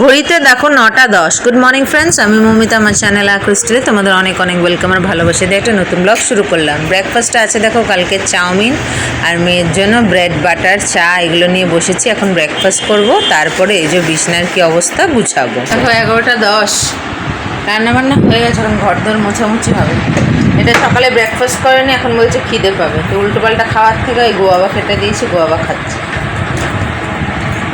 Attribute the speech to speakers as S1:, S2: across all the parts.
S1: ঘড়িতে দেখো নটা দশ। গুড মর্নিং ফ্রেন্ডস আমি মমিতা, আমার চ্যানেল আক্রিস্টে তোমাদের অনেক অনেক ওয়েলকাম আর ভালোবাসে দিয়ে একটা নতুন ব্লগ শুরু করলাম। ব্রেকফাস্টে আছে, দেখো, কালকে চাউমিন আর মেয়ের জন্য ব্রেড বাটার চা এগুলো নিয়ে বসেছি। এখন ব্রেকফাস্ট করব। তারপরে এই যে বিছনার কি অবস্থা গুছাবো। দেখো, এগারোটা দশ। রান্না বান্না হয়ে গেছে, এখন ঘর দর মোছামুছি হবে। এটা সকালে ব্রেকফাস্ট করেনি, এখন বলছে খিদে পাবে। তো উল্টো পাল্টা খাওয়ার থেকে ওই গোয়াবা খেতে দিয়েছি, গোয়াবা খাচ্ছে।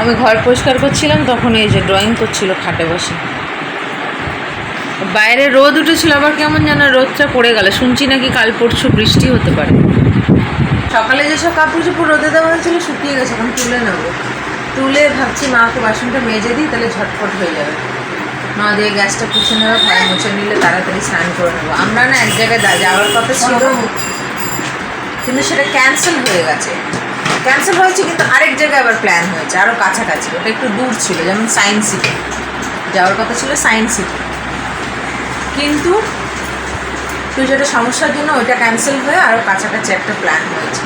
S1: আমি ঘর পরিষ্কার করছিলাম, তখন এই যে ড্রয়িং করছিল খাটে বসে। বাইরে রোদ উঠেছিল, আবার কেমন যেন রোদটা পড়ে গেল। শুনছি নাকি কাল পরশু বৃষ্টি হতে পারে। সকালে যেসব কাপড় চোপড় রোদে দেওয়া হয়েছিল, শুকিয়ে গেছে, এখন তুলে নেব। তুলে ভাবছি মাকে বাসনটা মেজে দিই, তাহলে ঝটফট হয়ে যাবে। মা দিয়ে গ্যাসটা পুছে নেব ঘরে মুছে নিলে তাড়াতাড়ি স্নান করে নেব। আমরা না এক জায়গায় যাওয়ার কথা ছিল, কিন্তু সেটা ক্যান্সেল হয়ে গেছে। ক্যান্সেল হয়েছে কিন্তু আরেক জায়গায় আবার প্ল্যান হয়েছে আরও কাছাকাছি। ওটা একটু দূর ছিল, যেমন সায়েন্স সিটি যাওয়ার কথা ছিল সায়েন্স সিটি কিন্তু তুই যেটা সমস্যার জন্য ওইটা ক্যান্সেল হয়ে আরও কাছাকাছি একটা প্ল্যান হয়েছে।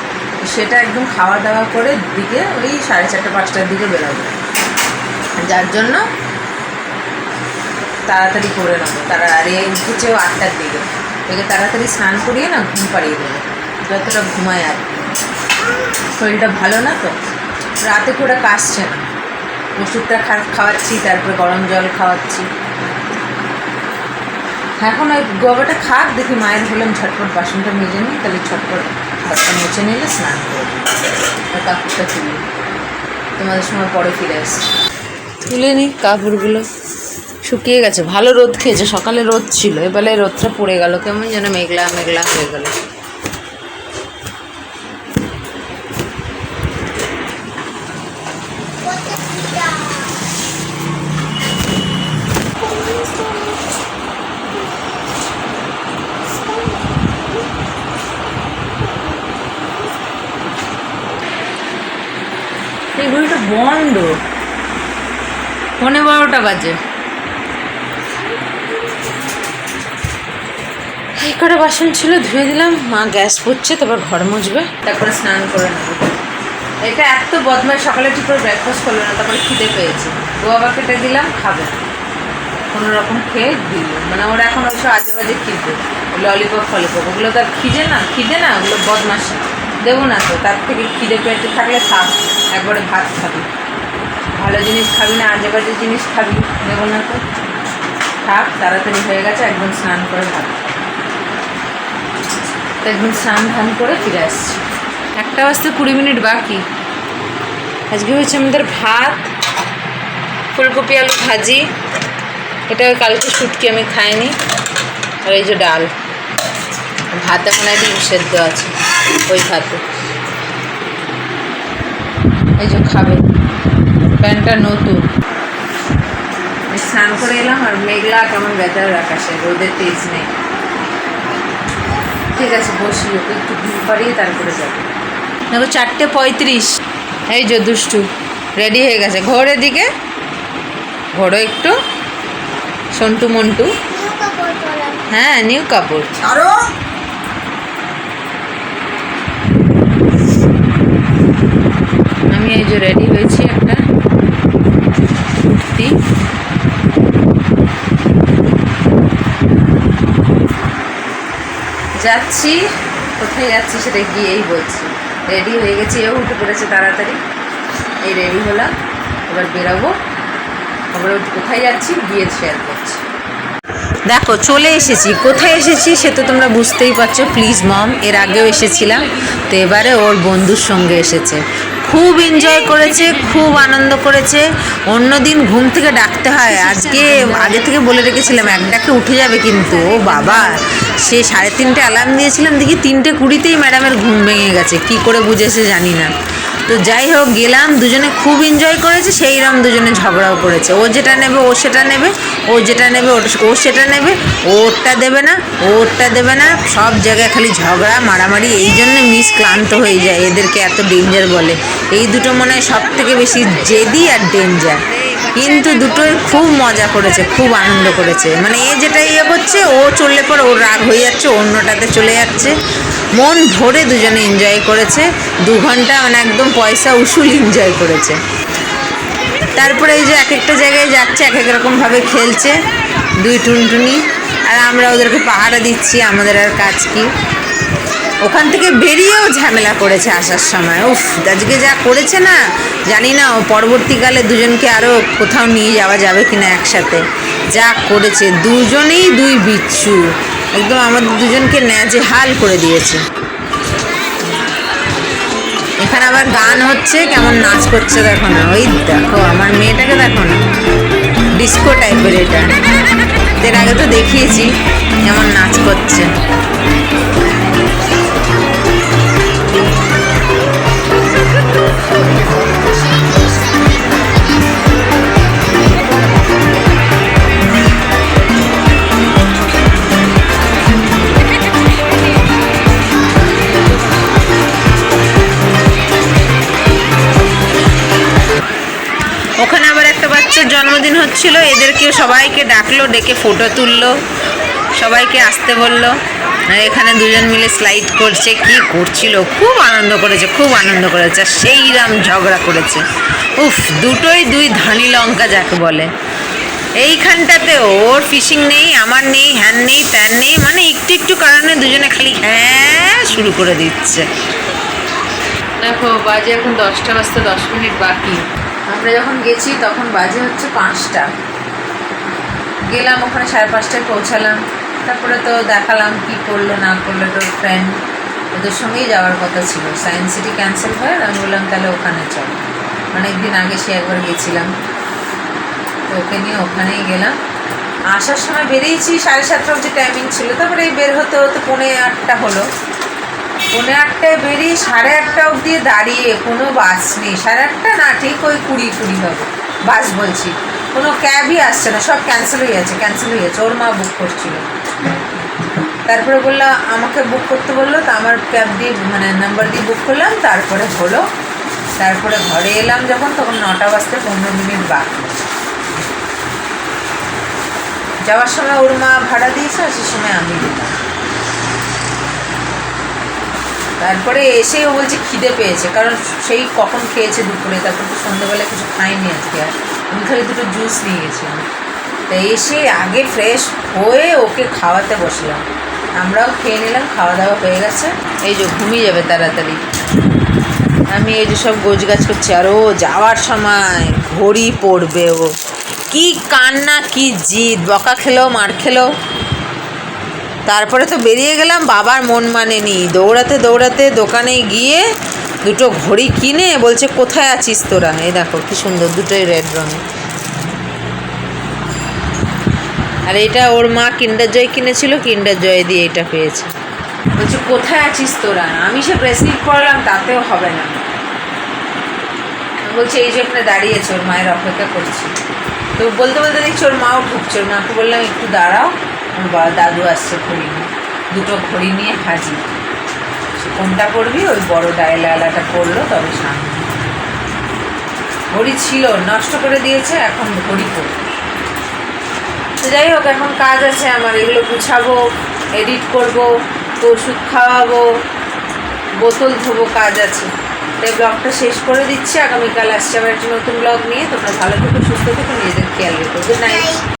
S1: সেটা একদম খাওয়া দাওয়া করে দিকে ওই সাড়ে চারটে, পাঁচটার দিকে বেরোবে। যার জন্য তাড়াতাড়ি করে নেব। তারা আর উঠেছেও আটটার দিকে। একে তাড়াতাড়ি স্নান করিয়ে না ঘুম পাড়িয়ে দেবে। যতটা ঘুমায় আর কি। শরীরটা ভালো না তো? রাতে করে কাশছে না। ওষুধটা খাওয়াচ্ছি, তারপরে গরম জল খাওয়াচ্ছি। এখন ওই গোয়াটা খাক, দেখি মায়ের বললাম, ঝটপট বাসনটা মেজে নিই তাহলে ঝটপট হাতটা মুছে নিলে স্নান করে আর কাপড়টা তুলি। তোমাদের সময় পরে ফিরে আসছি। তুলে নিই কাপড়গুলো। শুকিয়ে গেছে। ভালো রোদ খেয়েছে। সকালে রোদ ছিল। এবারে রোদটা পড়ে গেল। কেমন যেন মেঘলা মেঘলা হয়ে গেল। এই ঘড়িটা বন্ধ। পনেরো বারোটা বাজে। এই কটা বাসন ছিল, ধুয়ে দিলাম। মা গ্যাস পড়ছে তারপর ঘর মুছবে। তারপরে স্নান করে নেব। এটা এত বদমাই সকালে ঠিক করে ব্রেকফাস্ট করল না, তারপরে খিদে পেয়েছে। গোয়া কেটে দিলাম, খাবে কোনো রকম খেয়ে দিল। মানে ওরা এখন ওইসব আজে বাজে খিদে। ললিপপ, ফলিপপ, ওগুলো তো আর খিদে না খিদে না, ওগুলো বদমাসি দেবো না তো, তার থেকে খিদে পেটে থাকলে থাক একবারে ভাত খাবি। ভালো জিনিস খাবি না আজে বাজে জিনিস খাবি, দেবো না তো। থাক, তাড়াতাড়ি হয়ে গেছে, একদম স্নান করে ভাত তো একদম স্নান ধান করে ফিরে আসছি। একটা বাজতে কুড়ি মিনিট বাকি। আজকে হয়েছে আমাদের ভাত, ফুলকপি, আলু ভাজি। এটা কালকে শুটকি আমি খাইনি, আর এই যে ডাল। ভাতে মনে হয় ডিম সেদ্ধ আছে ওই ভাতে। এই যে খাবে। প্যান্টটা নতুন। স্নান করে এলাম আর মেঘলা কেমন বেতার আকাশে রোদের তেজ নেই। ঠিক আছে বসি ওকে একটু ঘুম পাড়িয়ে তারপরে যাব। দেখো চারটে পঁয়ত্রিশ। এই যে দুষ্টু রেডি হয়ে গেছে। ঘোরের দিকে ঘোরো একটু। সন্টু মন্টু। হ্যাঁ নিউ কাপড়
S2: আরও
S1: আমি এই যে রেডি হয়েছি একটা কুর্তি যাচ্ছি। কোথায় যাচ্ছি সেটা গিয়েই বলছি। রেডি হয়ে গেছি, এও উঠে পড়েছে তাড়াতাড়ি। এই রেডি হলাম। এবার বেরোবো। আবার কোথায় যাচ্ছি গিয়ে শেয়ার করছি। দেখো, চলে এসেছি। কোথায় এসেছি সে তো তোমরা বুঝতেই পারছ। প্লিজ মম এর আগেও এসেছিলাম। তো এবারে ওর বন্ধুর সঙ্গে এসেছে। খুব এনজয় করেছে, খুব আনন্দ করেছে। অন্য দিন ঘুম থেকে ডাকতে হয়। আজকে, আগে থেকে বলে রেখেছিলাম, এক ডাকে উঠে যাবে কিন্তু, ও বাবা। সে সাড়ে তিনটে অ্যালার্ম দিয়েছিলাম, দেখি তিনটে কুড়িতেই ম্যাডামের ঘুম ভেঙে গেছে। কি করে বুঝেছে জানি না। তো যাই হোক, গেলাম, দুজনে খুব এনজয় করেছে সেই রকম দুজনে ঝগড়াও করেছে। ও যেটা নেবে, ও সেটা নেবে, ও যেটা নেবে, ওটা ও সেটা নেবে ওরটা দেবে না ওরটা দেবে না। সব জায়গায় খালি ঝগড়া, মারামারি, এই জন্য মিস ক্লান্ত হয়ে যায়, এদেরকে এত ডেঞ্জার বলে। এই দুটো মনে হয় সব থেকে বেশি জেদি আর ডেঞ্জার কিন্তু দুটোই খুব মজা করেছে, খুব আনন্দ করেছে। মানে এ যেটা ইয়ে করছে, ও চললে পর ওর রাগ হয়ে যাচ্ছে, অন্যটাতে চলে যাচ্ছে। মন ভরে দুজনে এনজয় করেছে। দু ঘণ্টা মানে একদম পয়সা উসুল এনজয় করেছে। তারপরে এই যে এক একটা জায়গায় যাচ্ছে এক এক রকমভাবে খেলছে। দুই টুনটুনি। আর আমরা ওদেরকে পাহারা দিচ্ছি, আমাদের আর কাজ কি। ওখান থেকে বেরিয়েও ঝামেলা করেছে আসার সময়। উফ, আজকে যা করেছে না, জানি না পরবর্তীকালে দুজনকে আরও কোথাও নিয়ে যাওয়া যাবে কিনা একসাথে। যা করেছে, দুজনেই দুই বিচ্ছু। একদম আমাদের দুজনকে ন্যাজে হাল করে দিয়েছে। এখানে আবার গান হচ্ছে, কেমন নাচ করছে দেখো না। ওই দেখো, আমার মেয়েটাকে দেখো না। ডিস্কো টাইপের এটা। এর আগে তো দেখিয়েছি, কেমন নাচ করছে। হচ্ছিল এদেরকেও সবাইকে ডাকলো, ডেকে ফটো তুললো, সবাইকে আসতে বলল। এখানে দুজন মিলে স্লাইড করছে, কি করছিল, খুব আনন্দ করেছে, খুব আনন্দ করেছে, আর সেই রাম ঝগড়া করেছে। উফ, দুটোই দুই ধানি লঙ্কা যাকে বলে। এইখানটাতে ওর ফিশিং নেই, আমার নেই, হ্যান নেই, ত্যান নেই মানে একটু একটু কারণে দুজনে খালি হ্যাঁ শুরু করে দিচ্ছে। দেখো, বাজে এখন দশটা বাজতে দশ মিনিট বাকি। আমরা যখন গেছি, তখন বাজে হচ্ছে পাঁচটা। গেলাম ওখানে সাড়ে পাঁচটায় পৌঁছালাম। তারপরে তো দেখালাম কি করল, না করল তোর ফ্রেন্ড ওদের সঙ্গেই যাওয়ার কথা ছিল। সায়েন্স সিটি ক্যান্সেল হয় আমি বললাম, তাহলে ওখানে চল। অনেক দিন আগে সে একবার গেছিলাম। তো ওকে নিয়ে ওখানেই গেলাম। আসার সময় বেরিয়েছি, সাড়ে সাতটা অবধি টাইমিং ছিল। তারপরে বের হতে হতে পৌনে আটটা হলো। পৌনে আটটায় বেরিয়ে সাড়ে আটটা অবধি দাঁড়িয়ে কোনো বাস নেই। সাড়ে আটটা না, ঠিক ওই কুড়ি কুড়ি হবে। বাস বলছি। কোনো ক্যাবই আসছে না, সব ক্যান্সেল হয়ে যাচ্ছে ক্যান্সেল হয়ে যাচ্ছে। ওর মা বুক করছিল। তারপরে বলল, আমাকে বুক করতে বলল, তো আমার ক্যাব দিয়ে মানে নাম্বার দিয়ে বুক করলাম, তারপরে হলো। তারপরে ঘরে এলাম যখন, তখন নটা বাজতে পনেরো মিনিট বাকি। যাওয়ার সময় ওর মা ভাড়া দিয়েছে আসার সময় আমি দিলাম। তারপরে এসেই ও বলছে খিদে পেয়েছে, কারণ সেই কখন খেয়েছে দুপুরে, তারপর তো সন্ধ্যেবেলা কিছু খাইনি আজকে আর। আমি খালি দুটো জুস নিয়ে গেছিলাম। তা এসে আগে ফ্রেশ হয়ে ওকে খাওয়াতে বসলাম। আমরাও খেয়ে নিলাম, খাওয়া দাওয়া হয়ে গেছে। এই যে ঘুমিয়ে যাবে তাড়াতাড়ি। আমি এই যে সব গোছ গাছ করছি, আর ও যাওয়ার সময় ঘড়ি পড়বে ও। কি কান্না, কি জিদ, বকা খেলো, মার খেলো। তারপরে তো বেরিয়ে গেলাম, বাবার মন মানেনি। দৌড়াতে দৌড়াতে দোকানে গিয়ে দুটো ঘড়ি কিনে বলছে, কোথায় আছিস তোরা? এই দেখো, কি সুন্দর, দুটোই রেড রঙের। আর এটা ওর মা কিন্ডার জয় কিনেছিল কিন্ডার জয় দিয়ে এটা পেয়েছে। বলছে, কোথায় আছিস তোরা? আমি সে ব্রেসলেট পরলাম তাতেও হবে না। বলছে, এই যে এখানে দাঁড়িয়েছে, ওর মায়ের অপেক্ষা করছি। তো বলতে বলতে দেখছি ওর মাও ঢুকছে, ওর মাকে বললাম, একটু দাঁড়াও। বা দাদু আসছে ঘড়ি নিয়ে। দুটো ঘড়ি নিয়ে হাজির সে কোনটা করবি ওই বড় ডায়লালাটা করল তবে সামনে। ঘড়ি ছিল, নষ্ট করে দিয়েছে, এখন ঘড়ি করবে যাই হোক, এখন কাজ আছে আমার, এগুলো গুছাবো এডিট করব, ওষুধ খাওয়াবো, বোতল ধোবো, কাজ আছে। তাই ব্লগটা শেষ করে দিচ্ছি। আগামীকাল আসছে আবার একটা নতুন ব্লগ নিয়ে। তোমরা ভালো থেকো, সুস্থ থেকো, নিজেদের খেয়াল রেখো। Good night